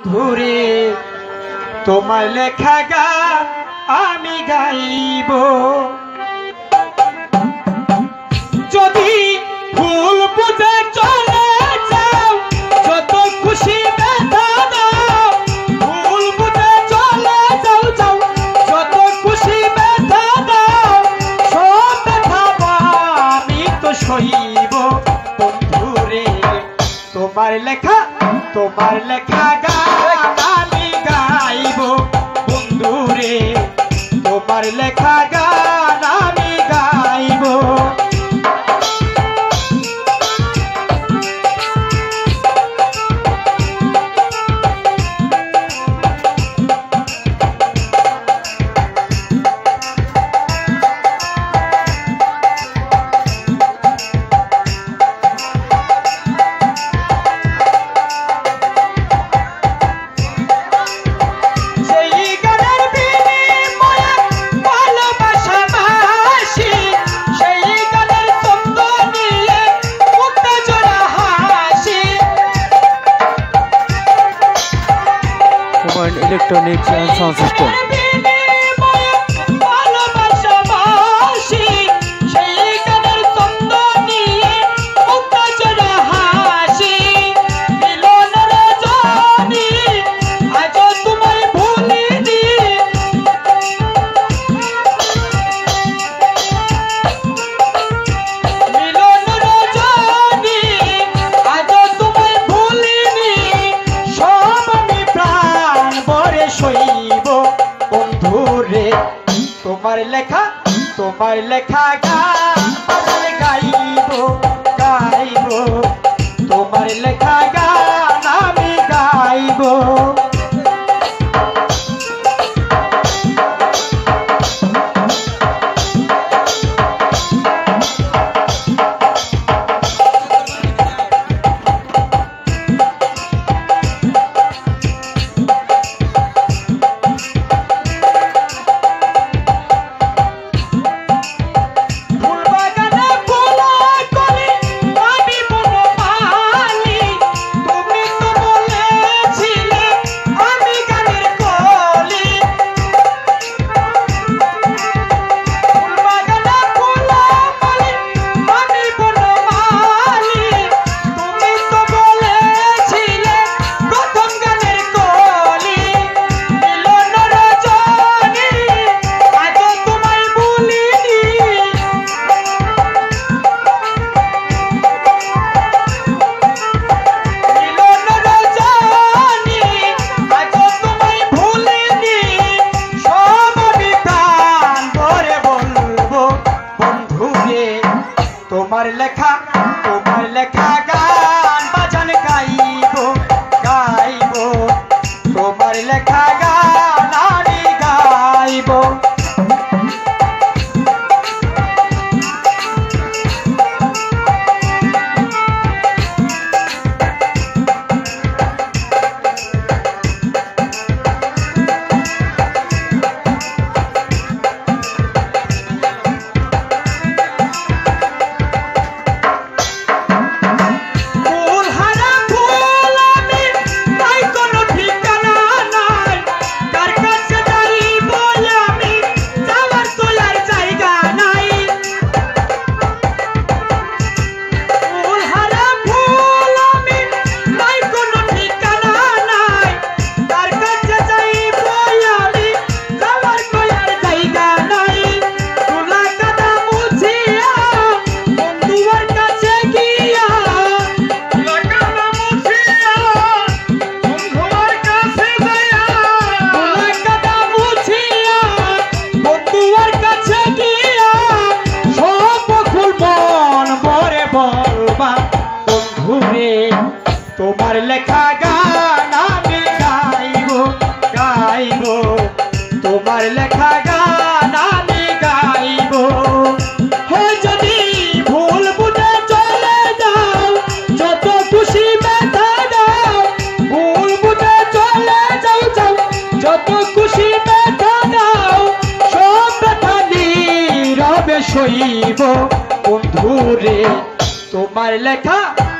ধরে তোমার লেখা গান আমি গাইব। যদি ভুল বুঝে চলে যাও, যত খুশি তোমার লেখা তোমার লেখা গান আমি Electronics and Sound System. বন্ধুরে তোমার লেখা তোমার লেখা বাজারে গাইব গাইব তোমার লেখা তোমার লেখা তোমার লেখা গান বাজান গাইব গাইব তোমার লেখা গান আমি গাইব বন্ধুরে তোমার লেখা গান আমি গাইব গাইব। তোমার লেখা গান আমি গাইব। হে যদি ভুল বুঝে চলে যাও, যত খুশি ব্যথা দাও, ভুল বুঝে চলে যাও যাও। যত খুশি ব্যথা দাও, সব ব্যথা নীরবে সইব। বন্ধুরে, তোমার লেখা